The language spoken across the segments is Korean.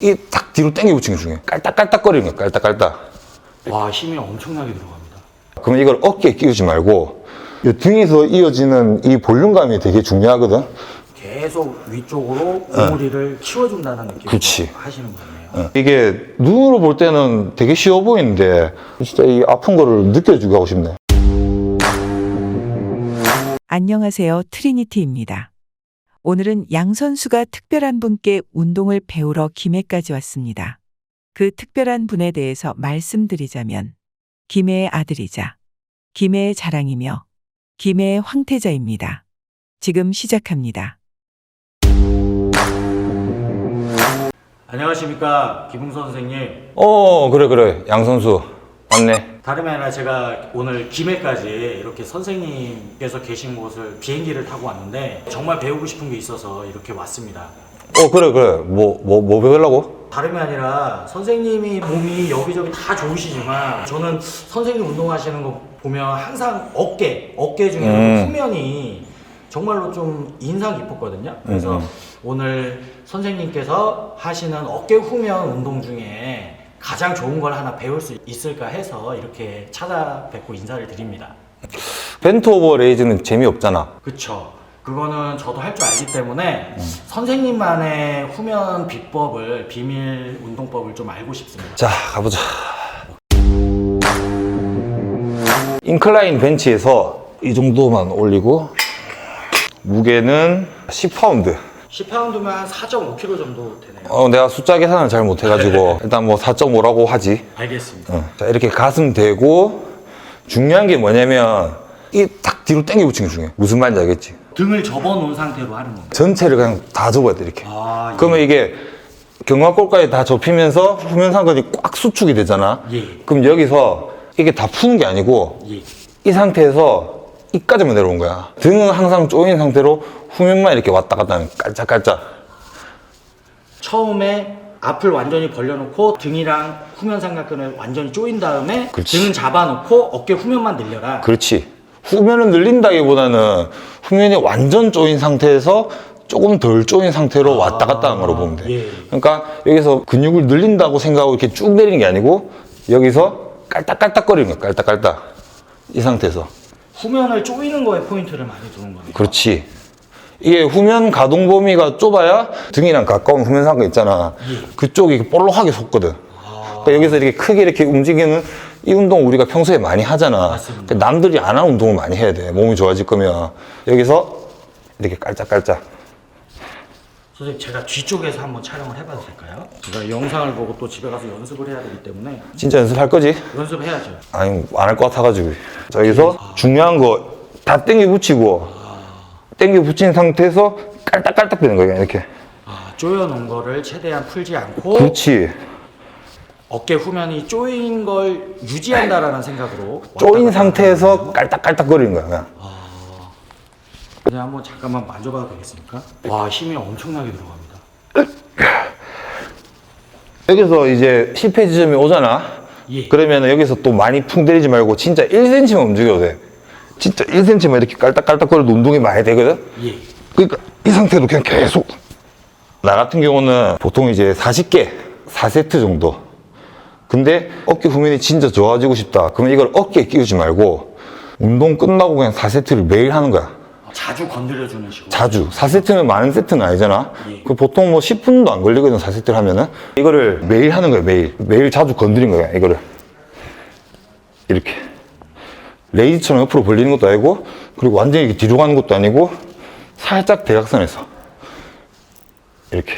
이딱 뒤로 붙이는 게 중요해. 깔딱깔딱거리는 거야, 깔딱깔딱. 와 힘이 엄청나게 들어갑니다. 그러면 이걸 어깨에 끼우지 말고 이 등에서 이어지는 이 볼륨감이 되게 중요하거든. 계속 위쪽으로 고무리를 키워준다는 느낌으로 어. 그치. 하시는 거네요. 어, 이게 눈으로 볼 때는 되게 쉬워 보이는데 진짜 이 아픈 거를 느껴주고 하고 싶네. 안녕하세요. 트리니티입니다. 오늘은 양 선수가 특별한 분께 운동을 배우러 김해까지 왔습니다. 그 특별한 분에 대해서 말씀드리자면 김해의 아들이자 김해의 자랑이며 김해의 황태자입니다. 지금 시작합니다. 안녕하십니까 기붕 선생님. 어 그래 그래 양 선수 맞네. 다름이 아니라 제가 오늘 김해까지 이렇게 선생님께서 계신 곳을 비행기를 타고 왔는데 정말 배우고 싶은 게 있어서 이렇게 왔습니다. 어 그래 그래 뭐뭐뭐 배우려고? 다름이 아니라 선생님이 몸이 여기저기 다 좋으시지만 저는 선생님 운동하시는 거 보면 항상 어깨, 어깨 중에 음. 후면이 정말로 좀 인상 깊었거든요. 그래서 음, 음. 오늘 선생님께서 하시는 어깨 후면 운동 중에 가장 좋은 걸 하나 배울 수 있을까 해서 이렇게 찾아뵙고 인사를 드립니다. 벤트 오버 레이즈는 재미없잖아. 그쵸. 그거는 저도 할 줄 알기 때문에 선생님만의 후면 비법을 비밀 운동법을 좀 알고 싶습니다. 자 가보자. 인클라인 벤치에서 이 정도만 올리고 무게는 10파운드. 10파운드면 한 4.5kg 정도 되네요. 어, 내가 숫자 계산을 잘 못해가지고 일단 뭐 4.5라고 하지. 알겠습니다. 어, 자, 이렇게 가슴 대고 중요한 게 뭐냐면 이 딱 뒤로 당겨 붙이는 게 중요해. 무슨 말인지 알겠지? 등을 접어놓은 상태로 하는 겁니다. 전체를 그냥 다 접어야 돼 이렇게. 아, 예. 그러면 이게 경화골까지 다 접히면서 후면 상근이 꽉 수축이 되잖아. 예. 그럼 여기서 이게 다 푸는 게 아니고 예. 이 상태에서 이까지만 내려온 거야. 등은 항상 조인 상태로 후면만 이렇게 왔다 갔다 하는 깔짝깔짝. 처음에 앞을 완전히 벌려놓고 등이랑 후면 삼각근을 완전히 조인 다음에 그렇지. 등은 잡아놓고 어깨 후면만 늘려라. 그렇지. 후면을 늘린다기보다는 후면이 완전 조인 상태에서 조금 덜 조인 상태로 왔다 갔다 하는 거로 보면 돼. 예. 그러니까 여기서 근육을 늘린다고 생각하고 이렇게 쭉 내리는 게 아니고 여기서 깔딱깔딱 거리는 거야. 깔딱깔딱. 이 상태에서. 후면을 조이는 거에 포인트를 많이 두는 거네요. 그렇지. 이게 후면 가동 범위가 좁아야 등이랑 가까운 후면 상근 있잖아. 그쪽이 볼록하게 솟거든. 그러니까 여기서 이렇게 크게 이렇게 움직이는 이 운동 우리가 평소에 많이 하잖아. 그러니까 남들이 안 하는 운동을 많이 해야 돼. 몸이 좋아질 거면. 여기서 이렇게 깔짝깔짝. 선생님 제가 뒤쪽에서 한번 촬영을 해봐도 될까요? 제가 영상을 보고 또 집에 가서 연습을 해야 되기 때문에 진짜 연습할 거지? 연습해야죠. 아니, 안 할 것 같아가지고. 자, 여기서 중요한 거 다 땡겨 붙이고, 땡겨 붙인 상태에서 깔딱깔딱 되는 거야, 이렇게. 아, 조여놓은 거를 최대한 풀지 않고 그렇지. 어깨 후면이 조인 걸 유지한다라는 생각으로 갔다 상태에서 깔딱깔딱 거리는 거야, 그냥. 그냥 한번 잠깐만 만져봐도 되겠습니까? 와 힘이 엄청나게 들어갑니다. 여기서 이제 실패 지점이 오잖아. 예. 그러면 여기서 또 많이 풍 때리지 말고 진짜 1cm만 움직여도 돼. 진짜 1cm만 이렇게 깔딱깔딱거려도 운동이 많이 되거든? 예. 그러니까 이 상태로 그냥 계속. 나 같은 경우는 보통 이제 40개, 4세트 정도. 근데 어깨 후면이 진짜 좋아지고 싶다. 그러면 이걸 어깨에 끼우지 말고 운동 끝나고 그냥 4세트를 매일 하는 거야. 자주 건드려주는 식으로. 자주 4세트면 많은 세트는 아니잖아 예. 그 보통 뭐 10분도 안 걸리거든 4세트를 하면은 이거를 매일 하는 거야 매일 매일 자주 건드린 거야 이거를 이렇게 레이즈처럼 옆으로 벌리는 것도 아니고 그리고 완전히 이렇게 뒤로 가는 것도 아니고 살짝 대각선에서 이렇게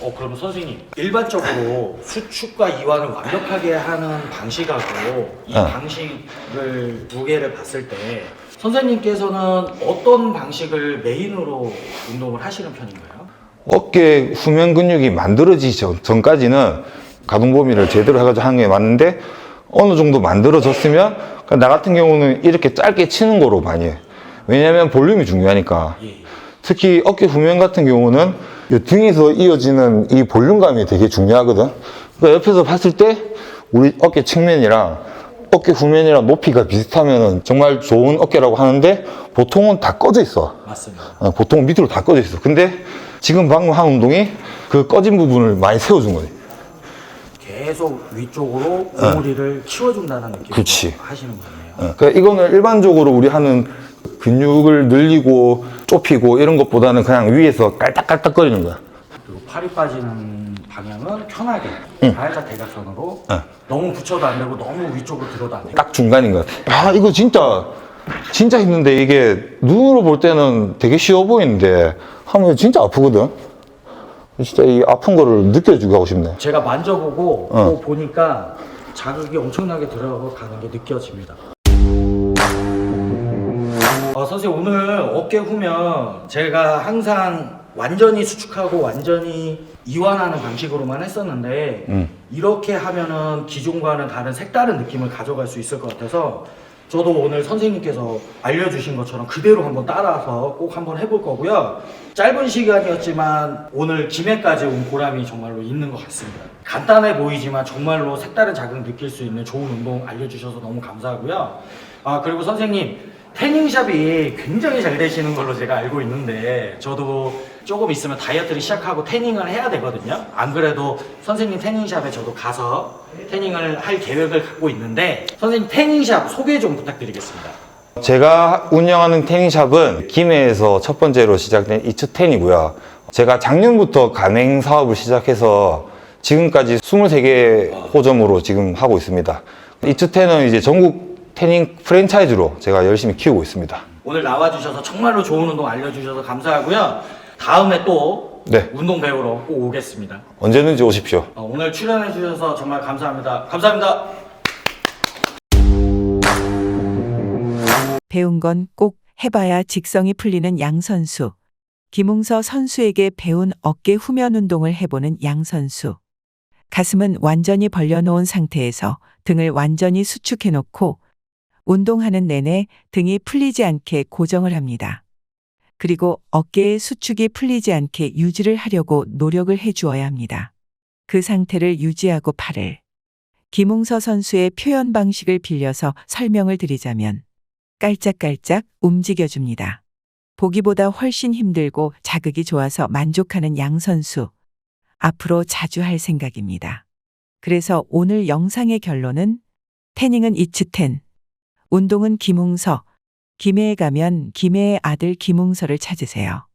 어 그럼 선생님 일반적으로 수축과 이완을 완벽하게 하는 방식하고 이 어. 방식을 두 개를 봤을 때 선생님께서는 어떤 방식을 메인으로 운동을 하시는 편인가요? 어깨 후면 근육이 만들어지기 전- 전까지는 가동 범위를 제대로 해가지고 하는 게 맞는데 어느 정도 만들어졌으면 그러니까 나 같은 경우는 이렇게 짧게 치는 거로 많이 해. 왜냐면 볼륨이 중요하니까. 예. 특히 어깨 후면 같은 경우는 이 등에서 이어지는 이 볼륨감이 되게 중요하거든. 그러니까 옆에서 봤을 때 우리 어깨 측면이랑 어깨 후면이랑 높이가 비슷하면 정말 좋은 어깨라고 하는데 보통은 다 꺼져 있어. 맞습니다. 어, 보통 밑으로 다 꺼져 있어. 근데 지금 방금 한 운동이 그 꺼진 부분을 많이 세워준 거지. 계속 위쪽으로 오므리를 키워준다는 느낌으로 어. 그치. 하시는 거네요. 어, 그러니까 이거는 일반적으로 우리 하는 근육을 늘리고 좁히고 이런 것보다는 그냥 위에서 깔딱깔딱거리는 거야. 그리고 팔이 빠지는 방향은 편하게 살짝 대각선으로 응. 너무 붙여도 안 되고 너무 위쪽으로 들어도 안 되고 딱 중간인 것 같아. 아, 이거 진짜, 진짜 힘든데 이게 눈으로 볼 때는 되게 쉬워 보이는데 하면 진짜 아프거든? 진짜 이 아픈 거를 느껴주고 하고 싶네. 제가 만져보고 어. 또 보니까 자극이 엄청나게 들어가는 게 느껴집니다. 아, 선생님 오늘 어깨 후면 제가 항상 완전히 수축하고 완전히 이완하는 방식으로만 했었는데 음. 이렇게 하면은 기존과는 다른 색다른 느낌을 가져갈 수 있을 것 같아서 저도 오늘 선생님께서 알려주신 것처럼 그대로 한번 따라서 꼭 한번 해볼 거고요. 짧은 시간이었지만 오늘 김해까지 온 보람이 정말로 있는 것 같습니다. 간단해 보이지만 정말로 색다른 자극 느낄 수 있는 좋은 운동 알려주셔서 너무 감사하고요. 아 그리고 선생님 태닝샵이 굉장히 잘 되시는 걸로 제가 알고 있는데 저도 조금 있으면 다이어트를 시작하고 태닝을 해야 되거든요. 안 그래도 선생님 태닝샵에 저도 가서 태닝을 할 계획을 갖고 있는데 선생님 태닝샵 소개 좀 부탁드리겠습니다. 제가 운영하는 태닝샵은 김해에서 첫 번째로 시작된 이츠텐이고요. 제가 작년부터 가맹 사업을 시작해서 지금까지 23개 호점으로 지금 하고 있습니다. 이츠텐은 이제 전국 태닝 프랜차이즈로 제가 열심히 키우고 있습니다. 오늘 나와주셔서 정말로 좋은 운동 알려주셔서 감사하고요. 다음에 또 네. 운동 배우러 꼭 오겠습니다. 언제든지 오십시오. 어, 오늘 출연해 주셔서 정말 감사합니다. 감사합니다. 배운 건 꼭 해봐야 직성이 풀리는 양 선수. 김웅서 선수에게 배운 어깨 후면 운동을 해보는 양 선수. 가슴은 완전히 벌려놓은 상태에서 등을 완전히 수축해놓고 운동하는 내내 등이 풀리지 않게 고정을 합니다. 그리고 어깨의 수축이 풀리지 않게 유지를 하려고 노력을 해주어야 합니다. 그 상태를 유지하고 팔을 김웅서 선수의 표현 방식을 빌려서 설명을 드리자면 깔짝깔짝 움직여줍니다. 보기보다 훨씬 힘들고 자극이 좋아서 만족하는 양 선수. 앞으로 자주 할 생각입니다. 그래서 오늘 영상의 결론은 태닝은 이츠텐, 운동은 김웅서, 김해에 가면 김해의 아들 김웅서를 찾으세요.